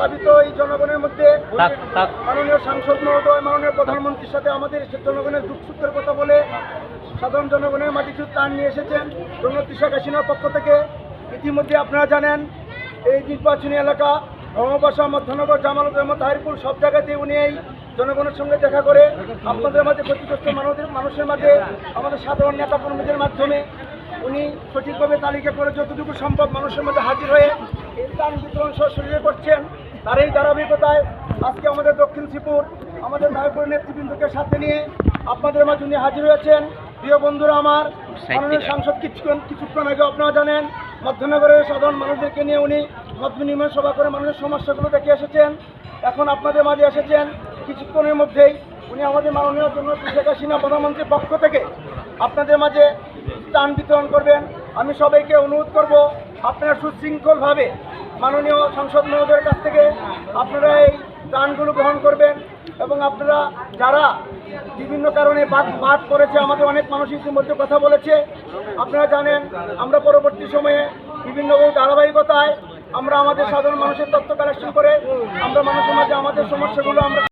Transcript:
প্লাবিত এই জনগণের মধ্যে মাননীয় সাংসদ মহোদয় মাননীয় প্রধানমন্ত্রীর সাথে আমাদের জনগণের দুঃখ সুখের কথা বলে সাধারণ জনগণের মাঝে কিছু ত্রাণ নিয়ে এসেছেন। জননেত্রী শেখ হাসিনার পক্ষ থেকে ইতিমধ্যে আপনারা জানেন এই নির্বাচনী এলাকা ধর্মবাসা মধ্যনগর জামালত রহমত তাহিরপুর সব জায়গাতে উনি এই জনগণের সঙ্গে দেখা করে আপনাদের মাঝে ক্ষতিগ্রস্ত মানুষের মানুষের মাঝে আমাদের সাধারণ নেতা কর্মীদের মাধ্যমে উনি সঠিকভাবে তালিকা করে যতটুকু সম্ভব মানুষের মধ্যে হাজির হয়ে এই ত্রাণ বিতরণ সহযোগিতা করছেন। তার এই ধারাবাহিকতায় আজকে আমাদের দক্ষিণ শ্রীপুর আমাদের নায়পুর নেতৃবৃন্দকে সাথে নিয়ে আপনাদের মাঝে উনি হাজির হয়েছেন। প্রিয় বন্ধুরা আমার মাননীয় সাংসদ কিছুক্ষণ কিছুক্ষণ আগে আপনারা জানেন মধ্যনগরের সাধারণ মানুষদেরকে নিয়ে উনি মত বিনিময় সভা করে মানুষের সমস্যাগুলো দেখে এসেছেন। এখন আপনাদের মাঝে এসেছেন কিছুক্ষণের মধ্যেই উনি আমাদের মাননীয় জন্য শেখ হাসিনা প্রধানমন্ত্রীর পক্ষ থেকে আপনাদের মাঝে ত্রাণ বিতরণ করবেন। আমি সবাইকে অনুরোধ করব আপনারা সুশৃঙ্খলভাবে মাননীয় সংসদ মহোদয়ের কাছ থেকে আপনারা এই ত্রাণগুলো গ্রহণ করবেন এবং আপনারা যারা বিভিন্ন কারণে বাদ বাদ করেছে আমাদের অনেক মানুষ ইতিমধ্যে কথা বলেছে, আপনারা জানেন আমরা পরবর্তী সময়ে বিভিন্ন ধারাবাহিকতায় আমরা আমাদের সাধারণ মানুষের তথ্য কালেকশন করে আমরা মানুষের মাঝে আমাদের সমস্যাগুলো আমরা